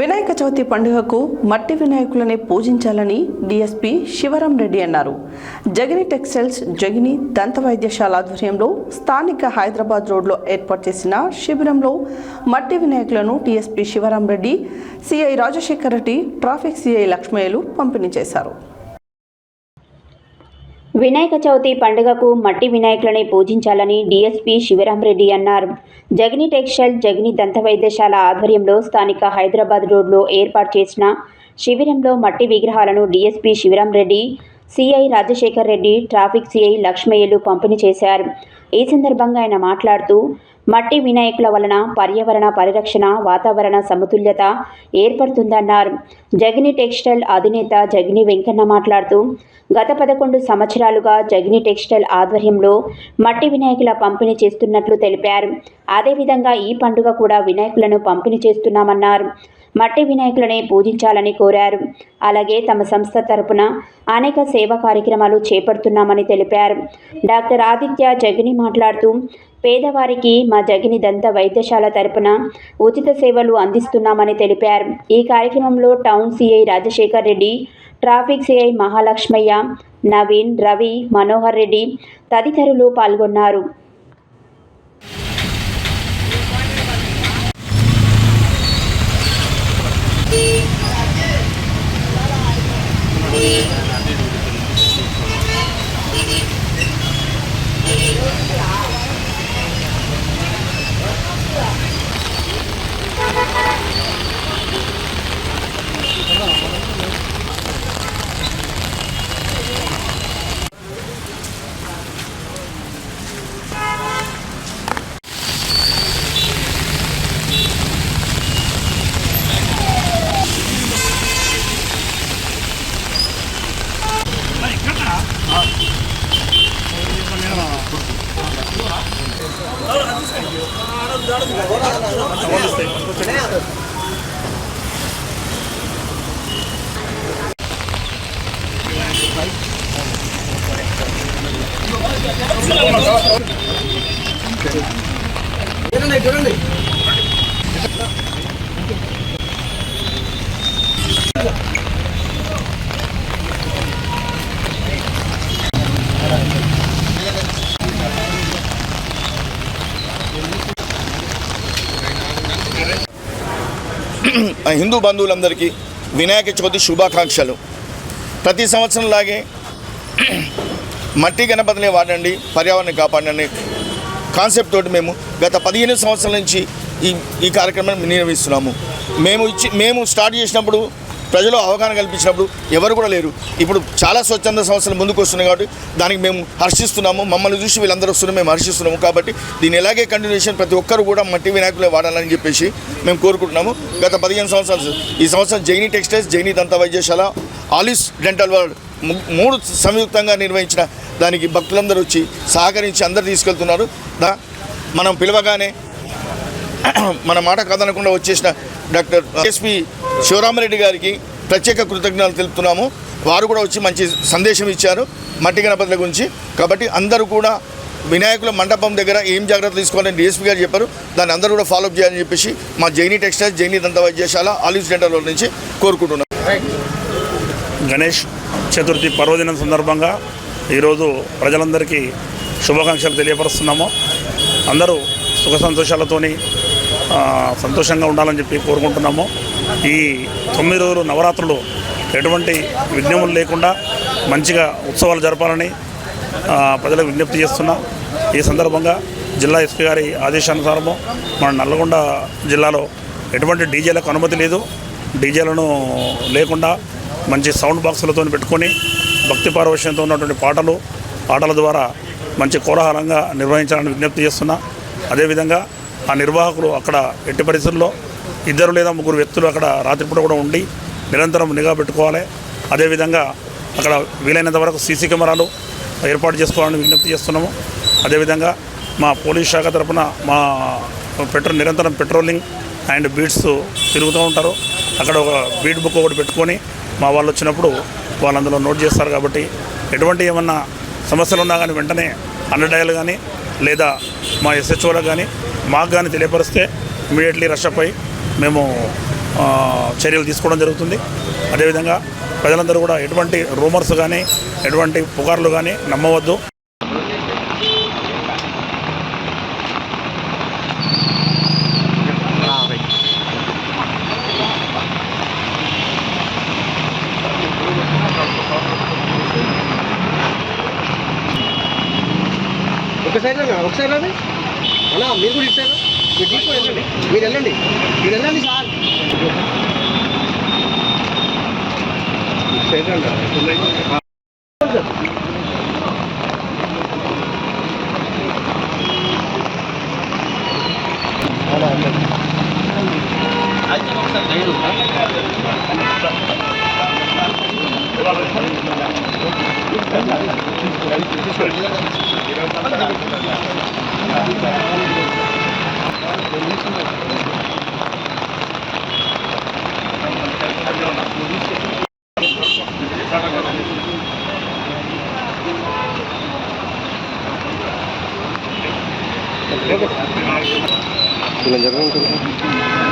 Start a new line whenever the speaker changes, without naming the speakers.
వినాయక చవితి పండుగకు మట్టి వినాయకులని పూజించాలని డిఎస్పి శివరాం రెడ్డి అన్నారు. జగిని టెక్స్టైల్స్ జగిని దంత వైద్యశాల ఆధ్వర్యంలో స్థానిక హైదరాబాద్ రోడ్లో ఏర్పాటు చేసిన శిబిరంలో మట్టి వినాయకులను DSP Shivaram Reddy CI Rajasekhar Reddy traffic CI లక్ష్మయ్యలు పంపిణీ చేశారు.
వినాయక చవితి పండుగకు మట్టి వినాయకులని పూజించాలని డీఎస్పీ శివరామరెడ్డి అన్నారు. జగిని టెక్స్టైల్ జగిని దంత వైద్యశాల ఆధ్వర్యంలో స్థానిక హైదరాబాద్ రోడ్లో ఏర్పాటు చేసిన శిబిరంలో మట్టి విగ్రహాలను DSP Shivaramareddy CI Rajasekhar Reddy traffic CI లక్ష్మయ్యలు పంపిణీ చేశారు. ఈ సందర్భంగా ఆయన మాట్లాడుతూ మట్టి వినాయకుల వలన పర్యావరణ పరిరక్షణ వాతావరణ సమతుల్యత ఏర్పడుతుందన్నారు. జగిని టెక్స్టైల్ అధినేత జగిని వెంకన్న మాట్లాడుతూ గత పదకొండు సంవత్సరాలుగా జగిని టెక్స్టైల్ ఆధ్వర్యంలో మట్టి వినాయకుల పంపిణీ చేస్తున్నట్లు తెలిపారు. అదేవిధంగా ఈ పండుగ కూడా వినాయకులను పంపిణీ చేస్తున్నామన్నారు. మట్టి వినాయకులనే పూజించాలని కోరారు. అలాగే తమ సంస్థ తరపున అనేక సేవా కార్యక్రమాలు చేపడుతున్నామని తెలిపారు. డాక్టర్ ఆదిత్య జగిని మాట్లాడుతూ పేదవారికి మా జగిని దంత వైద్యశాల తరపున ఉచిత సేవలు అందిస్తున్నామని తెలిపారు. ఈ కార్యక్రమంలో town CI Rajasekhar Reddy traffic CI Mahalakshmaiah Naveen Ravi Manohar Reddy తదితరులు పాల్గొన్నారు. happy. చూడండి చూడండి.
హిందూ బంధువులందరికీ వినాయక చవితి శుభాకాంక్షలు. ప్రతి సంవత్సరం లాగే మట్టి గణపతిని వాడండి పర్యావరణం కాపాడండి. కాన్సెప్ట్ తోటి మేము గత పదిహేను సంవత్సరాల నుంచి ఈ ఈ కార్యక్రమాన్ని నిర్వహిస్తున్నాము. మేము ఇచ్చి మేము స్టార్ట్ చేసినప్పుడు ప్రజలు అవగాహన కల్పించినప్పుడు ఎవరు కూడా లేరు. ఇప్పుడు చాలా స్వచ్ఛంద సంస్థలు ముందుకు వస్తున్నాయి కాబట్టి దానికి మేము హర్షిస్తున్నాము. మమ్మల్ని చూసి వీళ్ళందరూ వస్తున్నారు మేము హర్షిస్తున్నాము. కాబట్టి దీన్ని ఎలాగే కంటిన్యూషన్ ప్రతి ఒక్కరు కూడా మట్టి వినాయకులే వాడాలని చెప్పేసి మేము కోరుకుంటున్నాము. గత పదిహేను సంవత్సరాలు ఈ సంవత్సరం జైని టెక్స్టైల్స్ జైని దంత వైద్యశాల ఆలిస్ డెంటల్ వరల్డ్ మూడు సంయుక్తంగా నిర్వహించిన దానికి భక్తులందరూ వచ్చి సహకరించి అందరు తీసుకెళ్తున్నారు. మనం పిలవగానే మన మాట కాదనకుండా వచ్చేసిన డాక్టర్ ఎస్పి శివరామరెడ్డి గారికి ప్రత్యేక కృతజ్ఞతలు తెలుపుతున్నాము. వారు కూడా వచ్చి మంచి సందేశం ఇచ్చారు. మట్టి గణపతుల గురించి. కాబట్టి అందరూ కూడా వినాయకుల మండపం దగ్గర ఏం జాగ్రత్తలు తీసుకోవాలని డిఎస్పీ గారు చెప్పారు. దాన్ని అందరూ కూడా ఫాలోఅప్ చేయాలని చెప్పేసి మా జైని టెక్స్టైల్స్ జైని దంత వైద్యశాల ఆలివ్ డెంటల్ నుంచి కోరుకుంటున్నాం.
గణేష్ చతుర్థి పర్వదినం సందర్భంగా ఈరోజు ప్రజలందరికీ శుభాకాంక్షలు తెలియపరుస్తున్నాము. అందరూ సుఖ సంతోషాలతోని సంతోషంగా ఉండాలని చెప్పి కోరుకుంటున్నాము. ఈ తొమ్మిది రోజులు నవరాత్రులు ఎటువంటి విఘ్నములు లేకుండా మంచిగా ఉత్సవాలు జరపాలని ప్రజలకు విజ్ఞప్తి చేస్తున్నా. ఈ సందర్భంగా జిల్లా ఎస్పీ గారి ఆదేశానుసారము మన నల్లగొండ జిల్లాలో ఎటువంటి డీజేలకు అనుమతి లేదు. డీజేలను లేకుండా మంచి సౌండ్ బాక్సులతో పెట్టుకొని భక్తి పారవశ్యంతో ఉన్నటువంటి పాటలు పాటల ద్వారా మంచి కోలాహలంగా నిర్వహించాలని విజ్ఞప్తి చేస్తున్నా. అదేవిధంగా ఆ నిర్వాహకులు అక్కడ ఎట్టి పరిస్థితుల్లో ఇద్దరు లేదా ముగ్గురు వ్యక్తులు అక్కడ రాత్రిపూట కూడా ఉండి నిరంతరం నిఘా పెట్టుకోవాలి. అదేవిధంగా అక్కడ వీలైనంత వరకు సీసీ కెమెరాలు ఏర్పాటు చేసుకోవాలని విజ్ఞప్తి చేస్తున్నాము. అదేవిధంగా మా పోలీస్ శాఖ తరఫున మా పెట్రోల్ నిరంతరం పెట్రోలింగ్ అండ్ బీట్స్ తిరుగుతూ ఉంటారు. అక్కడ ఒక బీట్ బుక్ ఒకటి పెట్టుకొని మా వాళ్ళు వచ్చినప్పుడు వాళ్ళు అందులో నోట్ చేస్తారు కాబట్టి ఎటువంటి ఏమన్నా సమస్యలు ఉన్నా కానీ వెంటనే అండర్ డయల్ కానీ లేదా మా ఎస్హెచ్ఓలకు కానీ మాకు కానీ తెలియపరిస్తే ఇమీడియట్లీ రష్ అప్ అయి మేము చర్యలు తీసుకోవడం జరుగుతుంది. అదేవిధంగా ప్రజలందరూ కూడా ఎటువంటి రూమర్స్ కానీ ఎటువంటి పుకార్లు కానీ నమ్మవద్దు.
ఒకసారి ఒకసారి అలా మీరు కూడా ఇచ్చారా మీరు తీసుకొని వెళ్ళండి. మీరు వెళ్ళండి. మీరు వెళ్ళండి సార్. ఇటు Bilang jangan